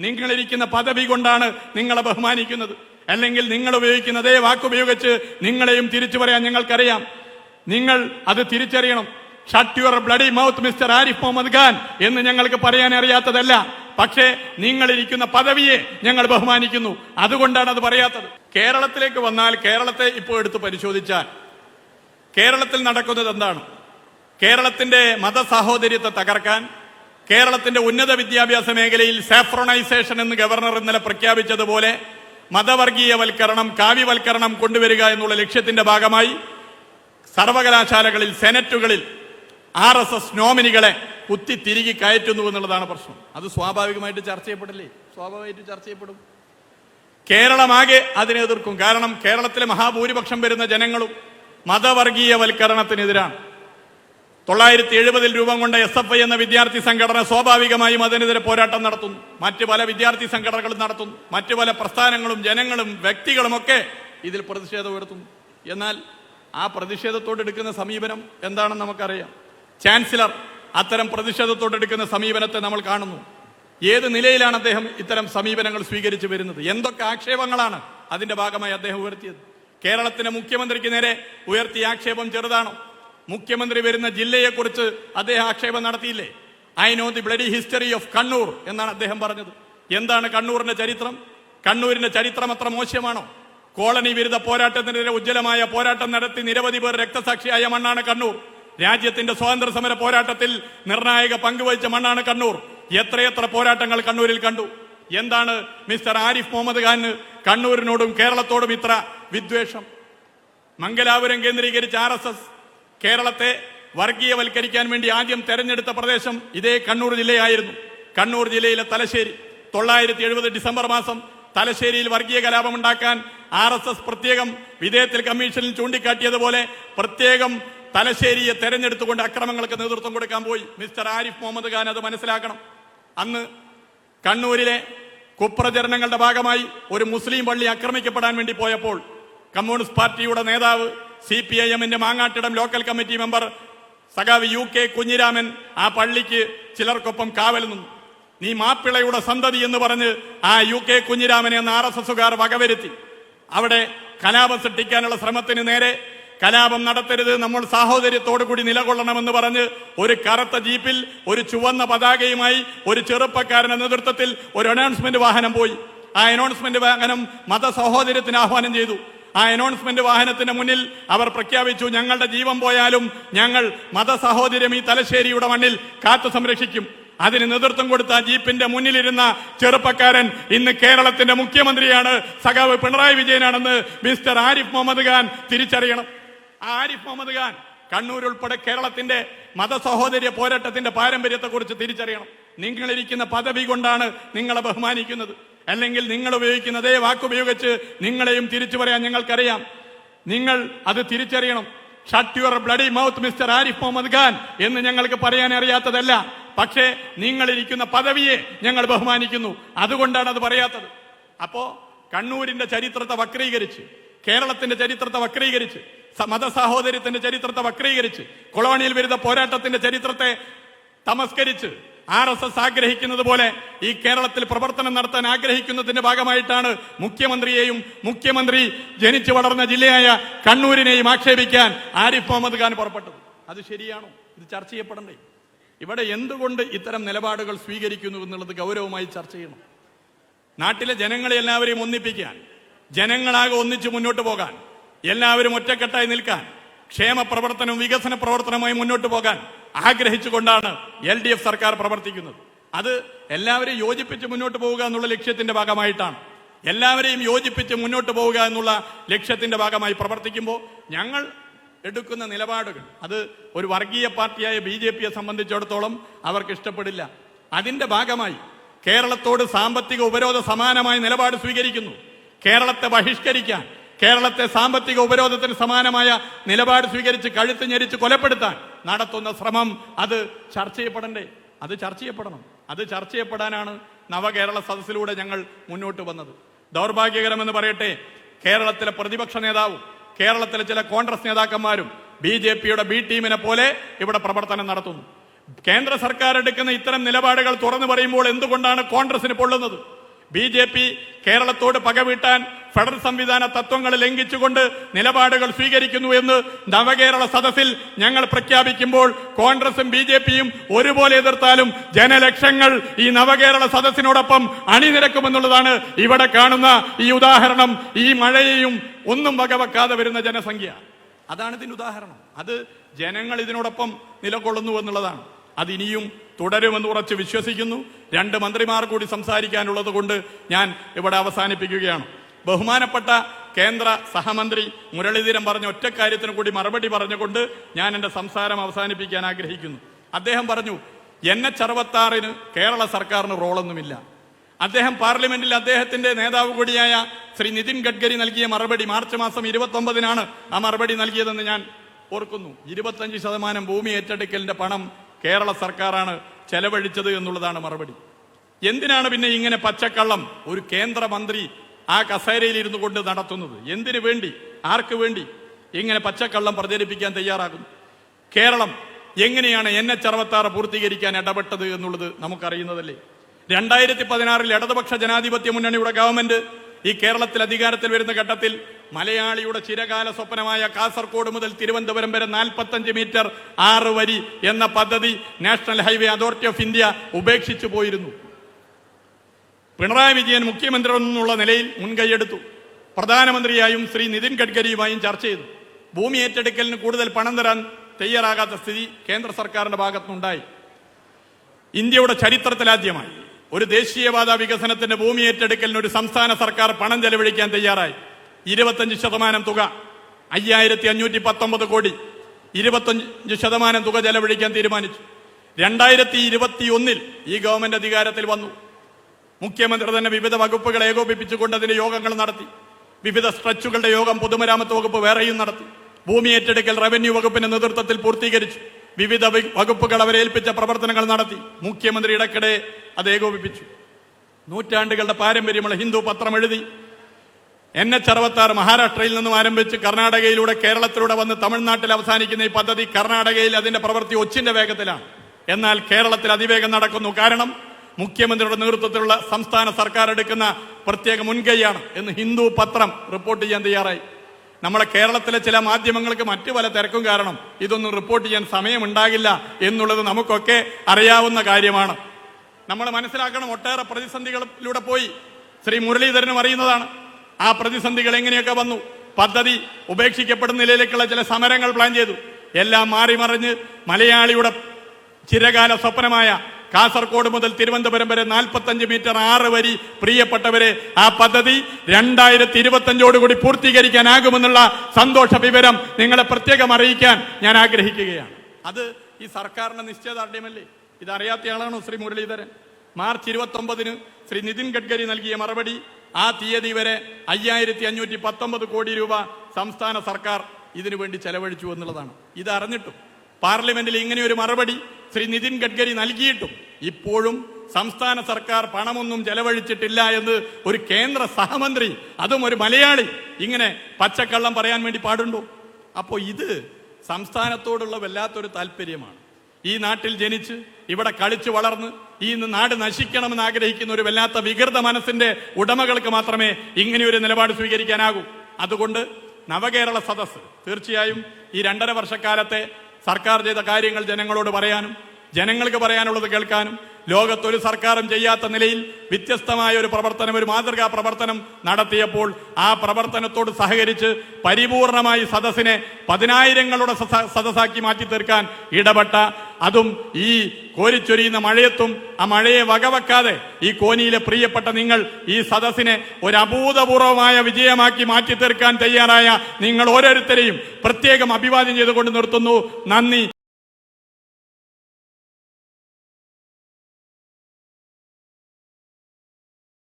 നിങ്ങളിരിക്കുന്ന പദവി കൊണ്ടാണ് നിങ്ങളെ ബഹുമാനിക്കുന്നത്. അല്ലെങ്കിൽ നിങ്ങൾ ഉപയോഗിക്കുന്ന അതേ വാക്കുപയോഗിച്ച് നിങ്ങളെയും തിരിച്ചു പറയാൻ ഞങ്ങൾക്കറിയാം നിങ്ങൾ അത് തിരിച്ചറിയണം. Shut your bloody mouth mister Arif Muhammad Khan എന്ന് ഞങ്ങൾക്ക് പറയാൻ അറിയാത്തതല്ല. പക്ഷേ നിങ്ങളിരിക്കുന്ന പദവിയെ ഞങ്ങൾ ബഹുമാനിക്കുന്നു. അതുകൊണ്ടാണ് അത് പറയാത്തത്. കേരളത്തിലേക്ക് വന്നാൽ കേരളത്തെ ഇപ്പോൾ എടുത്ത് പരിശോധിച്ചാൽ കേരളത്തിൽ നടക്കുന്നത് എന്താണ്? കേരളത്തിന്റെ മതസാഹോദര്യത്തെ തകർക്കാൻ കേരളത്തിന്റെ ഉന്നത വിദ്യാഭ്യാസ മേഖലയിൽ സാഫ്രണൈസേഷൻ എന്ന് ഗവർണർ ഇന്നലെ പ്രഖ്യാപിച്ചതുപോലെ മതവർഗീയവൽക്കരണം കാവ്യവൽക്കരണം കൊണ്ടുവരിക എന്നുള്ള ലക്ഷ്യത്തിന്റെ ഭാഗമായി സർവകലാശാലകളിൽ സെനറ്റുകളിൽ ആർ എസ് എസ് നോമിനികളെ കുത്തി തിരികെ കയറ്റുന്നു എന്നുള്ളതാണ് പ്രശ്നം. അത് സ്വാഭാവികമായിട്ട് ചർച്ച ചെയ്യപ്പെടില്ലേ? സ്വാഭാവികമായിട്ട് ചർച്ച ചെയ്യപ്പെടും. കേരളമാകെ അതിനെ എതിർക്കും. കാരണം കേരളത്തിലെ മഹാഭൂരിപക്ഷം വരുന്ന ജനങ്ങളും മതവർഗീയവൽക്കരണത്തിനെതിരാണ്. തൊള്ളായിരത്തി എഴുപതിൽ രൂപം കൊണ്ട എസ് എഫ് ഐ എന്ന വിദ്യാർത്ഥി സംഘടന സ്വാഭാവികമായും അതിനെതിരെ പോരാട്ടം നടത്തുന്നു. മറ്റ് പല വിദ്യാർത്ഥി സംഘടനകളും നടത്തുന്നു. മറ്റ് പല പ്രസ്ഥാനങ്ങളും ജനങ്ങളും വ്യക്തികളുമൊക്കെ ഇതിൽ പ്രതിഷേധം ഉയർത്തുന്നു. എന്നാൽ ആ പ്രതിഷേധത്തോട് എടുക്കുന്ന സമീപനം എന്താണെന്ന് നമുക്കറിയാം. ചാൻസലർ അത്തരം പ്രതിഷേധത്തോട് എടുക്കുന്ന സമീപനത്തെ നമ്മൾ കാണുന്നു. ഏത് നിലയിലാണ് അദ്ദേഹം ഇത്തരം സമീപനങ്ങൾ സ്വീകരിച്ചു വരുന്നത്? എന്തൊക്കെ ആക്ഷേപങ്ങളാണ് അതിന്റെ ഭാഗമായി അദ്ദേഹം ഉയർത്തിയത്? കേരളത്തിന്റെ മുഖ്യമന്ത്രിക്ക് നേരെ ഉയർത്തിയ ആക്ഷേപം ചെറുതാണോ? മുഖ്യമന്ത്രി വരുന്ന ജില്ലയെക്കുറിച്ച് അദ്ദേഹം ആക്ഷേപം നടത്തിയില്ലേ? I know the bloody history of Kannur എന്നാണ് അദ്ദേഹം പറഞ്ഞത്. എന്താണ് കണ്ണൂരിന്റെ ചരിത്രം? കണ്ണൂരിന്റെ ചരിത്രം അത്ര മോശമാണോ? കോളനി വിരുദ്ധ പോരാട്ടത്തിനെതിരെ ഉജ്ജ്വലമായ പോരാട്ടം നടത്തി നിരവധി പേർ രക്തസാക്ഷിയായ മണ്ണാണ് കണ്ണൂർ രാജ്യത്തിന്റെ സ്വാതന്ത്ര്യ സമര പോരാട്ടത്തിൽ നിർണായക പങ്കുവഹിച്ച മണ്ണാണ് കണ്ണൂർ എത്രയെത്ര പോരാട്ടങ്ങൾ കണ്ണൂരിൽ കണ്ടു? എന്താണ് മിസ്റ്റർ ആരിഫ് മുഹമ്മദ് ഖാന് കണ്ണൂരിനോടും കേരളത്തോടും ഇത്ര വിദ്വേഷം? മംഗലാപുരം കേന്ദ്രീകരിച്ച് ആർ എസ് എസ് കേരളത്തെ വർഗീയവൽക്കരിക്കാൻ വേണ്ടി ആദ്യം തെരഞ്ഞെടുത്ത പ്രദേശം ഇതേ കണ്ണൂർ ജില്ലയായിരുന്നു. കണ്ണൂർ ജില്ലയിലെ തലശ്ശേരി. തൊള്ളായിരത്തി എഴുപത് ഡിസംബർ മാസം തലശ്ശേരിയിൽ വർഗീയ കലാപമുണ്ടാക്കാൻ ആർ എസ് എസ് പ്രത്യേകം വിധേയത്തിൽ കമ്മീഷനിൽ ചൂണ്ടിക്കാട്ടിയതുപോലെ പ്രത്യേകം തലശ്ശേരിയെ തെരഞ്ഞെടുത്തുകൊണ്ട് അക്രമങ്ങൾക്ക് നേതൃത്വം കൊടുക്കാൻ പോയി. മിസ്റ്റർ ആരിഫ് മുഹമ്മദ് ഖാൻ അത് മനസ്സിലാക്കണം. അന്ന് കണ്ണൂരിലെ കുപ്രചരണങ്ങളുടെ ഭാഗമായി ഒരു മുസ്ലിം പള്ളി ആക്രമിക്കപ്പെടാൻ വേണ്ടി പോയപ്പോൾ കമ്മ്യൂണിസ്റ്റ് പാർട്ടിയുടെ നേതാവ് സി പി ഐ എമ്മിന്റെ മാങ്ങാട്ടിടം ലോക്കൽ കമ്മിറ്റി മെമ്പർ സഖാവ് യു കെ കുഞ്ഞിരാമൻ ആ പള്ളിക്ക് ചിലർക്കൊപ്പം കാവൽ നിന്നു. നീ മാപ്പിളയുടെ സന്തതി എന്ന് പറഞ്ഞ് ആ യു കെ കുഞ്ഞിരാമനെ എന്ന ആർ എസ് എസുകാർ വകവരുത്തി. അവിടെ കലാപം സൃഷ്ടിക്കാനുള്ള ശ്രമത്തിന് നേരെ കലാപം നടത്തരുത് നമ്മൾ സാഹോദര്യത്തോടു കൂടി നിലകൊള്ളണമെന്ന് പറഞ്ഞ് ഒരു കറുത്ത ജീപ്പിൽ ഒരു ചുവന്ന പതാകയുമായി ഒരു ചെറുപ്പക്കാരന്റെ നേതൃത്വത്തിൽ ഒരു അനൗൺസ്മെന്റ് വാഹനം പോയി. ആ അനൗൺസ്മെന്റ് വാഹനം മതസഹോദര്യത്തിന് ആഹ്വാനം ചെയ്തു. ആ അനൗൺസ്മെന്റ് വാഹനത്തിന് മുന്നിൽ അവർ പ്രഖ്യാപിച്ചു ഞങ്ങളുടെ ജീവൻ പോയാലും ഞങ്ങൾ മതസഹോദര്യം ഈ തലശ്ശേരിയുടെ മണ്ണിൽ കാത്തു സംരക്ഷിക്കും. അതിന് നേതൃത്വം കൊടുത്ത ജീപ്പിന്റെ മുന്നിലിരുന്ന ചെറുപ്പക്കാരൻ ഇന്ന് കേരളത്തിന്റെ മുഖ്യമന്ത്രിയാണ്. സഖാവ് പിണറായി വിജയനാണെന്ന് മിസ്റ്റർ ആരിഫ് മുഹമ്മദ് ഖാൻ തിരിച്ചറിയണം. ആരിഫ് മുഹമ്മദ് ഖാൻ കണ്ണൂർ ഉൾപ്പെടെ കേരളത്തിന്റെ മതസഹോദര്യ പോരാട്ടത്തിന്റെ പാരമ്പര്യത്തെക്കുറിച്ച് തിരിച്ചറിയണം. നിങ്ങളിരിക്കുന്ന പദവി കൊണ്ടാണ് നിങ്ങളെ ബഹുമാനിക്കുന്നത്. അല്ലെങ്കിൽ നിങ്ങൾ ഉപയോഗിക്കുന്ന അതേ വാക്കുപയോഗിച്ച് നിങ്ങളെയും തിരിച്ചു പറയാൻ ഞങ്ങൾക്കറിയാം. നിങ്ങൾ അത് തിരിച്ചറിയണം. Shut your bloody mouth mister Arif Muhammad Khan എന്ന് ഞങ്ങൾക്ക് പറയാൻ അറിയാത്തതല്ല. പക്ഷേ നിങ്ങളിരിക്കുന്ന പദവിയെ ഞങ്ങൾ ബഹുമാനിക്കുന്നു. അതുകൊണ്ടാണ് അത് പറയാത്തത്. അപ്പോ കണ്ണൂരിന്റെ ചരിത്രത്തെ വക്രീകരിച്ച് കേരളത്തിന്റെ ചരിത്രത്തെ വക്രീകരിച്ച് മതസാഹോദര്യത്തിന്റെ ചരിത്രത്തെ വക്രീകരിച്ച് കൊളോണിയൽ വിരുദ്ധ പോരാട്ടത്തിന്റെ ചരിത്രത്തെ തമസ്കരിച്ച് ആർ എസ് എസ് ആഗ്രഹിക്കുന്നത് പോലെ ഈ കേരളത്തിൽ പ്രവർത്തനം നടത്താൻ ആഗ്രഹിക്കുന്നതിന്റെ ഭാഗമായിട്ടാണ് മുഖ്യമന്ത്രിയെയും മുഖ്യമന്ത്രി ജനിച്ചു വളർന്ന ജില്ലയായ കണ്ണൂരിനെയും ആക്ഷേപിക്കാൻ ആരിഫ് മുഹമ്മദ് ഖാൻ പുറപ്പെട്ടത്. അത് ശരിയാണോ? ഇത് ചർച്ച ചെയ്യപ്പെടണ്ടേ? ഇവിടെ എന്തുകൊണ്ട് ഇത്തരം നിലപാടുകൾ സ്വീകരിക്കുന്നു എന്നുള്ളത് ഗൗരവമായി ചർച്ച ചെയ്യണം. നാട്ടിലെ ജനങ്ങളെ എല്ലാവരെയും ഒന്നിപ്പിക്കാൻ ജനങ്ങളാകെ ഒന്നിച്ച് മുന്നോട്ട് പോകാൻ എല്ലാവരും ഒറ്റക്കെട്ടായി നിൽക്കാൻ ക്ഷേമ പ്രവർത്തനവും വികസന പ്രവർത്തനവുമായി മുന്നോട്ട് പോകാൻ ആഗ്രഹിച്ചുകൊണ്ടാണ് എൽ ഡി എഫ് സർക്കാർ പ്രവർത്തിക്കുന്നത്. അത് എല്ലാവരെയും യോജിപ്പിച്ച് മുന്നോട്ട് പോവുക എന്നുള്ള ലക്ഷ്യത്തിന്റെ ഭാഗമായിട്ടാണ്. എല്ലാവരെയും യോജിപ്പിച്ച് മുന്നോട്ട് പോവുക എന്നുള്ള ലക്ഷ്യത്തിന്റെ ഭാഗമായി പ്രവർത്തിക്കുമ്പോൾ ഞങ്ങൾ എടുക്കുന്ന നിലപാടുകൾ അത് ഒരു വർഗീയ പാർട്ടിയായ ബി ജെ പിയെ സംബന്ധിച്ചിടത്തോളം അവർക്ക് ഇഷ്ടപ്പെടില്ല. അതിന്റെ ഭാഗമായി കേരളത്തോട് സാമ്പത്തിക ഉപരോധ സമാനമായ നിലപാട് സ്വീകരിക്കുന്നു. കേരളത്തെ ബഹിഷ്കരിക്കാൻ കേരളത്തെ സാമ്പത്തിക ഉപരോധത്തിന് സമാനമായ നിലപാട് സ്വീകരിച്ച് കഴുത്ത് ഞെരിച്ച് കൊലപ്പെടുത്താൻ നടത്തുന്ന ശ്രമം അത് ചർച്ച ചെയ്യപ്പെടണ്ടേ? അത് ചർച്ച ചെയ്യപ്പെടണം. അത് ചർച്ച ചെയ്യപ്പെടാനാണ് നവകേരള സദസ്സിലൂടെ ഞങ്ങൾ മുന്നോട്ട് വന്നത്. ദൗർഭാഗ്യകരമെന്ന് പറയട്ടെ കേരളത്തിലെ പ്രതിപക്ഷ നേതാവും കേരളത്തിലെ ചില കോൺഗ്രസ് നേതാക്കന്മാരും ബി ജെ പിയുടെ ബി ടീമിനെ പോലെ ഇവിടെ പ്രവർത്തനം നടത്തുന്നു. കേന്ദ്ര സർക്കാർ എടുക്കുന്ന ഇത്തരം നിലപാടുകൾ തുറന്നു പറയുമ്പോൾ എന്തുകൊണ്ടാണ് കോൺഗ്രസിന് പൊള്ളുന്നത്? ബി ജെ പി കേരളത്തോട് പകവീട്ടാൻ ഫെഡറൽ സംവിധാന തത്വങ്ങൾ ലംഘിച്ചുകൊണ്ട് നിലപാടുകൾ സ്വീകരിക്കുന്നു എന്ന് നവകേരള സദസ്സിൽ ഞങ്ങൾ പ്രഖ്യാപിക്കുമ്പോൾ കോൺഗ്രസും ബി ജെ പിയും ഒരുപോലെ എതിർത്താലും ജനലക്ഷങ്ങൾ ഈ നവകേരള സദസ്സിനോടൊപ്പം അണിനിരക്കുമെന്നുള്ളതാണ് ഇവിടെ കാണുന്ന ഈ ഉദാഹരണം. ഈ മഴയെയും ഒന്നും വകവെക്കാതെ വരുന്ന ജനസംഖ്യ. അതാണ് ഇതിന് ഉദാഹരണം. അത് ജനങ്ങൾ ഇതിനോടൊപ്പം നിലകൊള്ളുന്നു എന്നുള്ളതാണ്. അത് ഇനിയും തുടരുമെന്ന് ഉറച്ച് വിശ്വസിക്കുന്നു. രണ്ട് മന്ത്രിമാർ കൂടി സംസാരിക്കാനുള്ളത് കൊണ്ട് ഞാൻ ഇവിടെ അവസാനിപ്പിക്കുകയാണ്. ബഹുമാനപ്പെട്ട കേന്ദ്ര സഹമന്ത്രി മുരളീധരൻ പറഞ്ഞ ഒറ്റ കാര്യത്തിന് കൂടി മറുപടി പറഞ്ഞുകൊണ്ട് ഞാൻ എന്റെ സംസാരം അവസാനിപ്പിക്കാൻ ആഗ്രഹിക്കുന്നു. അദ്ദേഹം പറഞ്ഞു എൻ എച്ച് അറുപത്താറിന് കേരള സർക്കാരിന് റോളൊന്നുമില്ല. അദ്ദേഹം പാർലമെന്റിൽ അദ്ദേഹത്തിന്റെ നേതാവ് കൂടിയായ ശ്രീ നിതിൻ ഗഡ്കരി നൽകിയ മറുപടി മാർച്ച് മാസം ഇരുപത്തി ഒമ്പതിനാണ് ആ മറുപടി നൽകിയതെന്ന് ഞാൻ ഓർക്കുന്നു. ഇരുപത്തഞ്ച് ശതമാനം ഭൂമി ഏറ്റെടുക്കലിന്റെ പണം കേരള സർക്കാരാണ് ചെലവഴിച്ചത് എന്നുള്ളതാണ് മറുപടി. എന്തിനാണ് പിന്നെ ഇങ്ങനെ പച്ചക്കള്ളം ഒരു കേന്ദ്രമന്ത്രി ആ കസേരയിൽ ഇരുന്നു കൊണ്ട് നടത്തുന്നത്? എന്തിനു വേണ്ടി? ആർക്ക് വേണ്ടി? ഇങ്ങനെ പച്ചക്കള്ളം പ്രചരിപ്പിക്കാൻ തയ്യാറാകുന്നു. കേരളം എങ്ങനെയാണ് എൻ എച്ച് അറുപത്താറ് പൂർത്തീകരിക്കാൻ ഇടപെട്ടത് എന്നുള്ളത് നമുക്കറിയുന്നതല്ലേ? രണ്ടായിരത്തി പതിനാറിൽ ഇടതുപക്ഷ ജനാധിപത്യ മുന്നണിയുടെ ഗവൺമെന്റ് ഈ കേരളത്തിൽ അധികാരത്തിൽ വരുന്ന ഘട്ടത്തിൽ മലയാളിയുടെ ചിരകാല സ്വപ്നമായ കാസർഗോഡ് മുതൽ തിരുവനന്തപുരം വരെ നാൽപ്പത്തഞ്ച് മീറ്റർ ആറ് വരി എന്ന പദ്ധതി national highway authority of India ഉപേക്ഷിച്ചു പോയിരുന്നു. പിണറായി വിജയൻ മുഖ്യമന്ത്രി എന്നുള്ള നിലയിൽ മുൻകൈയെടുത്തു. പ്രധാനമന്ത്രിയായും ശ്രീ നിതിൻ ഗഡ്കരിയുമായും ചർച്ച ചെയ്തു. ഭൂമി ഏറ്റെടുക്കലിന് കൂടുതൽ പണം തരാൻ തയ്യാറാകാത്ത സ്ഥിതി കേന്ദ്ര സർക്കാരിന്റെ ഭാഗത്തുനിന്നുണ്ടായി. ഇന്ത്യയുടെ ചരിത്രത്തിലാദ്യമായി ഒരു ദേശീയവാദ വികസനത്തിന്റെ ഭൂമി ഏറ്റെടുക്കലിന് ഒരു സംസ്ഥാന സർക്കാർ പണം ചെലവഴിക്കാൻ തയ്യാറായി. ഇരുപത്തഞ്ച് ശതമാനം തുക. അയ്യായിരത്തി അഞ്ഞൂറ്റി പത്തൊമ്പത് കോടി. ഇരുപത്തഞ്ച് ശതമാനം തുക ചെലവഴിക്കാൻ തീരുമാനിച്ചു. രണ്ടായിരത്തി ഇരുപത്തി ഒന്നിൽ ഈ ഗവൺമെന്റ് അധികാരത്തിൽ വന്നു. മുഖ്യമന്ത്രി തന്നെ വിവിധ വകുപ്പുകൾ ഏകോപിപ്പിച്ചുകൊണ്ട് അതിന്റെ യോഗങ്ങൾ നടത്തി. വിവിധ സ്ട്രെച്ചുകളുടെ യോഗം പൊതുമരാമത്ത് വകുപ്പ് വേറെയും നടത്തി. ഭൂമി ഏറ്റെടുക്കൽ റവന്യൂ വകുപ്പിന്റെ നേതൃത്വത്തിൽ പൂർത്തീകരിച്ചു. വിവിധ വകുപ്പുകൾ അവരെ ഏൽപ്പിച്ച പ്രവർത്തനങ്ങൾ നടത്തി. മുഖ്യമന്ത്രി ഇടക്കിടെ അത് ഏകോപിപ്പിച്ചു. നൂറ്റാണ്ടുകളുടെ പാരമ്പര്യമുള്ള ഹിന്ദു പത്രം എഴുതി എൻ എച്ച് അറുപത്തി ആറ് മഹാരാഷ്ട്രയിൽ നിന്നും ആരംഭിച്ച് കർണാടകയിലൂടെ കേരളത്തിലൂടെ വന്ന് തമിഴ്നാട്ടിൽ അവസാനിക്കുന്ന ഈ പദ്ധതി കർണാടകയിൽ അതിന്റെ പ്രവൃത്തി ഒച്ചിന്റെ വേഗത്തിലാണ്. എന്നാൽ കേരളത്തിൽ അതിവേഗം നടക്കുന്നു. കാരണം മുഖ്യമന്ത്രിയുടെ നേതൃത്വത്തിലുള്ള സംസ്ഥാന സർക്കാർ എടുക്കുന്ന പ്രത്യേക മുൻകൈയാണ് എന്ന് ഹിന്ദു പത്രം റിപ്പോർട്ട് ചെയ്യാൻ തയ്യാറായി. നമ്മുടെ കേരളത്തിലെ ചില മാധ്യമങ്ങൾക്ക് മറ്റു പല തിരക്കും കാരണം ഇതൊന്നും റിപ്പോർട്ട് ചെയ്യാൻ സമയമുണ്ടാകില്ല എന്നുള്ളത് നമുക്കൊക്കെ അറിയാവുന്ന കാര്യമാണ്. നമ്മൾ മനസ്സിലാക്കണം ഒട്ടേറെ പ്രതിസന്ധികളിലൂടെ പോയി. ശ്രീ മുരളീധരനും അറിയുന്നതാണ്. ആ പ്രതിസന്ധികൾ എങ്ങനെയൊക്കെ വന്നു? പദ്ധതി ഉപേക്ഷിക്കപ്പെടുന്ന നിലയിലേക്കുള്ള ചില സമരങ്ങൾ പ്ലാൻ ചെയ്തു. എല്ലാം മാറി മറിഞ്ഞ് മലയാളിയുടെ ചിരകാല സ്വപ്നമായ കാസർഗോഡ് മുതൽ തിരുവനന്തപുരം വരെ നാൽപ്പത്തഞ്ച് മീറ്റർ ആറ് വരി പ്രിയപ്പെട്ടവരെ ആ പദ്ധതി രണ്ടായിരത്തി ഇരുപത്തഞ്ചോടുകൂടി പൂർത്തീകരിക്കാനാകുമെന്നുള്ള സന്തോഷ വിവരം നിങ്ങളെ പ്രത്യേകം അറിയിക്കാൻ ഞാൻ ആഗ്രഹിക്കുകയാണ്. അത് ഈ സർക്കാരിന്റെ നിശ്ചയദാർഢ്യമല്ലേ? ഇതറിയാത്തയാളാണോ ശ്രീ മുരളീധരൻ? മാർച്ച് ഇരുപത്തി ഒമ്പതിന് ശ്രീ നിതിൻ ഗഡ്കരി നൽകിയ മറുപടി ആ തീയതി വരെ അയ്യായിരത്തി അഞ്ഞൂറ്റി പത്തൊമ്പത് കോടി രൂപ സംസ്ഥാന സർക്കാർ ഇതിനു വേണ്ടി ചെലവഴിച്ചു എന്നുള്ളതാണ്. ഇത് പാർലമെന്റിൽ ഇങ്ങനെ ഒരു മറുപടി ശ്രീ നിതിൻ ഗഡ്കരി നൽകിയിട്ടും ഇപ്പോഴും സംസ്ഥാന സർക്കാർ പണമൊന്നും ചെലവഴിച്ചിട്ടില്ല എന്ന് ഒരു കേന്ദ്ര സഹമന്ത്രി അതും ഒരു മലയാളി ഇങ്ങനെ പച്ചക്കള്ളം പറയാൻ വേണ്ടി പാടുണ്ടോ? അപ്പോൾ ഇത് സംസ്ഥാനത്തോടുള്ള വല്ലാത്തൊരു താല്പര്യമാണ്. ഈ നാട്ടിൽ ജനിച്ച് ഇവിടെ കളിച്ചു വളർന്ന് ഈ നാട് നശിക്കണമെന്ന് ആഗ്രഹിക്കുന്ന ഒരു വല്ലാത്ത വികൃത മനസ്സിന്റെ ഉടമകൾക്ക് മാത്രമേ ഇങ്ങനെയൊരു നിലപാട് സ്വീകരിക്കാനാകൂ. അതുകൊണ്ട് നവകേരള സദസ് തീർച്ചയായും ഈ രണ്ടര വർഷക്കാലത്തെ സർക്കാർ ചെയ്ത കാര്യങ്ങൾ ജനങ്ങളോട് പറയാനും ജനങ്ങൾക്ക് പറയാനുള്ളത് കേൾക്കാനും ലോകത്തൊരു സർക്കാരും ചെയ്യാത്ത നിലയിൽ വ്യത്യസ്തമായ ഒരു പ്രവർത്തനം ഒരു മാതൃകാ പ്രവർത്തനം നടത്തിയപ്പോൾ ആ പ്രവർത്തനത്തോട് സഹകരിച്ച് പരിപൂർണമായി സദസ്സിനെ പതിനായിരങ്ങളുടെ സദസ്സാക്കി മാറ്റി തീർക്കാൻ ഇടപെട്ട അതും ഈ കോരിച്ചൊരിയുന്ന മഴയത്തും ആ മഴയെ വകവെക്കാതെ ഈ കോനിയിലെ പ്രിയപ്പെട്ട നിങ്ങൾ ഈ സദസ്സിനെ ഒരു അഭൂതപൂർവമായ വിജയമാക്കി മാറ്റി തീർക്കാൻ തയ്യാറായ നിങ്ങൾ ഓരോരുത്തരെയും പ്രത്യേകം അഭിവാദ്യം ചെയ്തുകൊണ്ട് നിർത്തുന്നു. നന്ദി.